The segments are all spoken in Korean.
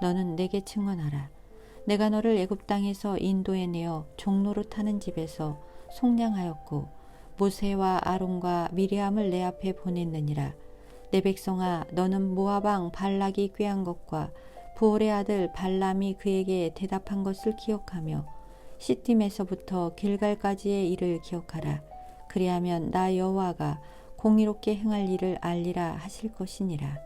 너는 내게 증언하라. 내가 너를 애굽 땅에서 인도해 내어 종로로 타는 집에서 속량하였고 모세와 아론과 미리암을 내 앞에 보냈느니라. 내 백성아 너는 왕 발락이 꾀한 것과 부올의 아들 발람이 그에게 대답한 것을 기억하며 시팀에서부터 길갈까지의 일을 기억하라. 그리하면 나 여호와가 공의롭게 행할 일을 알리라 하실 것이니라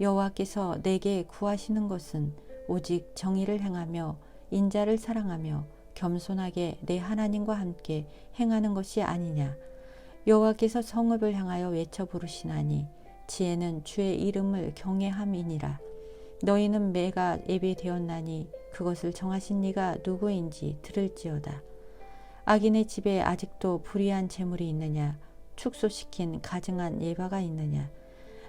여호와께서 내게 구하시는 것은 오직 정의를 행하며 인자를 사랑하며 겸손하게 내 하나님과 함께 행하는 것이 아니냐. 여호와께서 성읍을 향하여 외쳐 부르시나니 지혜는 주의 이름을 경외함이니라. 너희는 매가 예배되었나니 그것을 정하신 이가 누구인지 들을지어다. 악인의 집에 아직도 불의한 재물이 있느냐? 축소시킨 가증한 예바가 있느냐?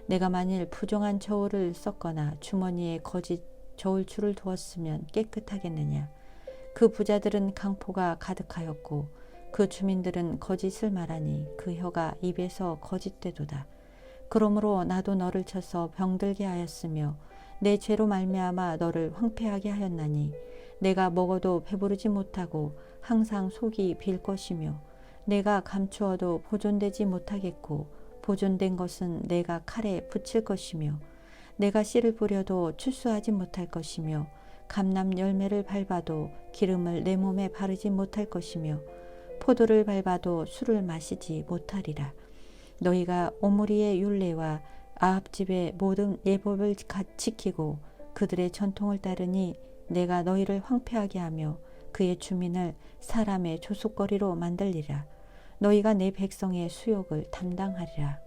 내가 만일 부정한 저울을 썼거나 주머니에 거짓 저울줄을 두었으면 깨끗하겠느냐? 그 부자들은 강포가 가득하였고 그 주민들은 거짓을 말하니 그 혀가 입에서 거짓되도다. 그러므로 나도 너를 쳐서 병들게 하였으며 내 죄로 말미암아 너를 황폐하게 하였나니 내가 먹어도 배부르지 못하고 항상 속이 빌 것이며 내가 감추어도 보존되지 못하겠고 보존된 것은 내가 칼에 붙일 것이며 내가 씨를 뿌려도 출수하지 못할 것이며 감람 열매를 밟아도 기름을 내 몸에 바르지 못할 것이며 포도를 밟아도 술을 마시지 못하리라. 너희가 오므리의 율례와 아합집의 모든 예법을 지키고 그들의 전통을 따르니 내가 너희를 황폐하게 하며 그의 주민을 사람의 조속거리로 만들리라. 너희가 내 백성의 수욕을 담당하리라.